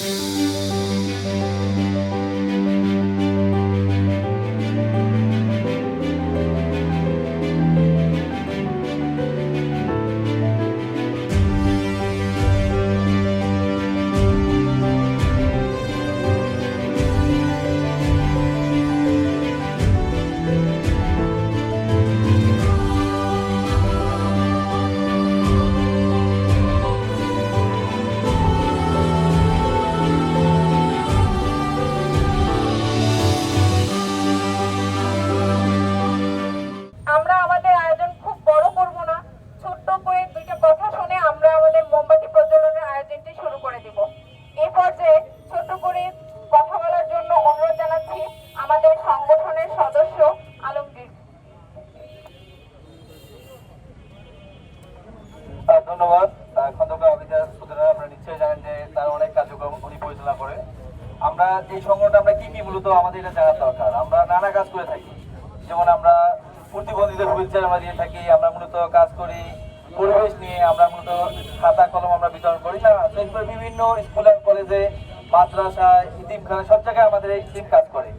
আমরা ধন্যবাদ। খন্দকার অভিযান সুতরাং আপনারা নিশ্চয়ই জানেন যে তার অনেক কার্যক্রম উনি পরিচালনা করে। আমরা এই সংগঠন আমরা কি কি মূলত আমাদের এটা জানার দরকার? আমরা নানা কাজ করে থাকি। যেমন আমরা প্রতিবন্ধীদের হুইল চেয়ার আমরা দিয়ে থাকি আমরা মূলত কাজ করি পরিবেশ নিয়ে আমরা মূলত খাতা কলম আমরা বিতরণ করি। না এরপর বিভিন্ন স্কুল অ্যান্ড কলেজে মাদ্রাসায় ইতিমখানা সব জায়গায় আমাদের এই টিম কাজ করে।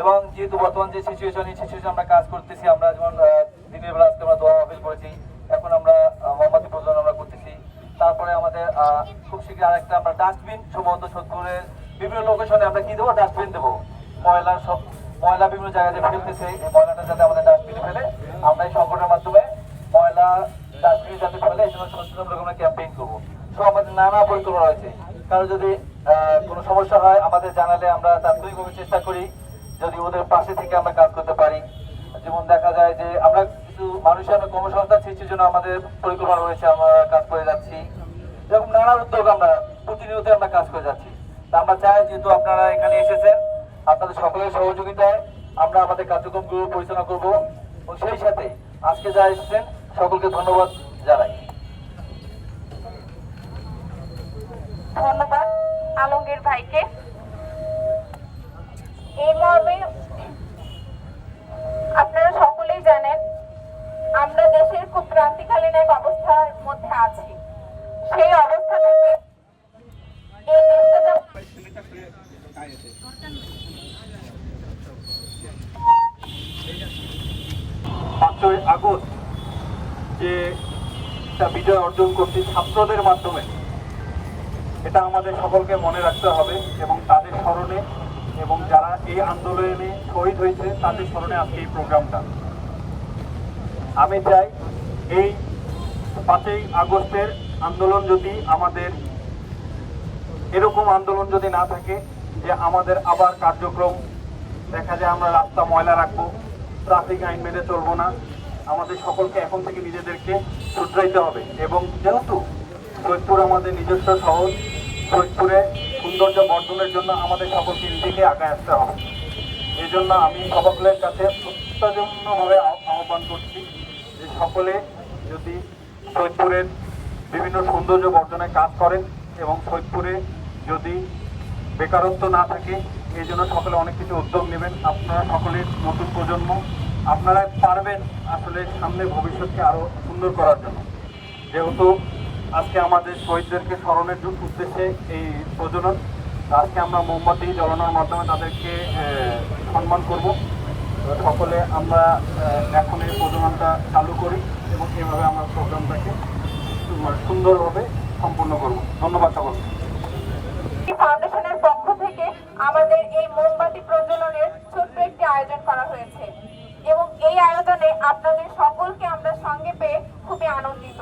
এবং যেহেতু বর্তমান যে সিচুয়েশন এই সিচুয়েশন আমরা কাজ করতেছি আমরা যেমন দিনের বেলা আজকে আমরা দোয়া মাহফিল করেছি। এখন আমরা আহ, মোমবাতি প্রজ্বলন আমরা করতেছি তারপরে আমাদের আহ, খুব একটা আমরা ডাস্টবিন সম্ভবত সোদপুরের বিভিন্ন লোকেশনে আমরা কি দেবো? ডাস্টবিন দেবো। ময়লা সব, ময়লা বিভিন্ন জায়গায় যে ফেলতেছে। এই ময়লাটা যাতে আমাদের ডাস্টবিনে ফেলে, আমরা এই সংগঠনের মাধ্যমে ময়লা ডাস্টবিনে যাতে ফেলে, এই জন্য সচেতনমূলক আমরা ক্যাম্পেইন করব। সো আমাদের নানা পরিকল্পনা রয়েছে। কারণ যদি কোনো সমস্যা হয়, আমাদের জানালে আমরা তাৎক্ষণিকভাবে চেষ্টা করি, যদি ওদের পাশে থেকে আমরা কাজ করতে পারি। যেমন দেখা যায় যে আমরা কিছু মানুষের কর্মসংস্থান সৃষ্টির জন্য আমাদের পরিকল্পনা রয়েছে, আমরা কাজ করে যাচ্ছি। এরকম উদ্যোগ আমরা প্রতিনিয়ত আমরা কাজ করে যাচ্ছি। তা আমরা চাই যেহেতু আপনারা এখানে এসেছেন, আপনাদের সকলের সহযোগিতায় আমরা আমাদের কার্যক্রমগুলো পরিচালনা করব এবং সেই সাথে আজকে যা এসেছেন, সকলকে ধন্যবাদ জানাই। ধন্যবাদ আলমগীর ভাইকে। এই মর্মে পাঁচই আগস্ট যে একটা বিজয় অর্জন করছি ছাত্রদের মাধ্যমে, এটা আমাদের সকলকে মনে রাখতে হবে এবং তাদের স্মরণে এবং যারা এই আন্দোলনে শহীদ হয়েছে, তাদের স্মরণে আজকে এই প্রোগ্রামটা। আমি চাই এই পাঁচই আগস্টের আন্দোলন যদি আমাদের এরকম আন্দোলন যদি না থাকে, যে আমাদের আবার কার্যক্রম, দেখা যায় আমরা রাস্তা ময়লা রাখব ট্রাফিক আইন মেনে চলবো না, আমাদের সকলকে এখন থেকে নিজেদেরকে শুধরাইতে হবে। এবং যেহেতু সৈয়দপুর আমাদের নিজস্ব শহর, সৈয়দপুরে সৌন্দর্য বর্ধনের জন্য আমাদের সকলকে নিজেকে আগায় আসতে হবে। এই জন্য আমি সকলের কাছে আহ- আহ্বান করছি যে সকলে যদি সৈয়দপুরের বিভিন্ন সৌন্দর্য বর্ধনে কাজ করেন এবং সৈয়দপুরে যদি বেকারত্ব না থাকে, এই জন্য সকলে অনেক কিছু উদ্যোগ নেবেন। আপনারা সকলে নতুন প্রজন্ম, আপনারা পারবেন আসলে সামনে ভবিষ্যৎকে আরও সুন্দর করার জন্য। যেহেতু আজকে আমাদের শহীদদেরকে স্মরণের উদ্দেশ্যে এই প্রজনন আজকে আমরা মোমবাতি জ্বালানোর মাধ্যমে তাদেরকে সম্মান করব। সকলে আমরা এখন এই প্রজননটা চালু করি এবং এভাবে আমরা প্রোগ্রামটাকে সুন্দরভাবে সম্পন্ন করব। ধন্যবাদ সকলকে। হয়েছে। এবং এই আয়োজনে আপনাদের সকলকে আমরা সঙ্গে পেয়ে খুবই আনন্দিত।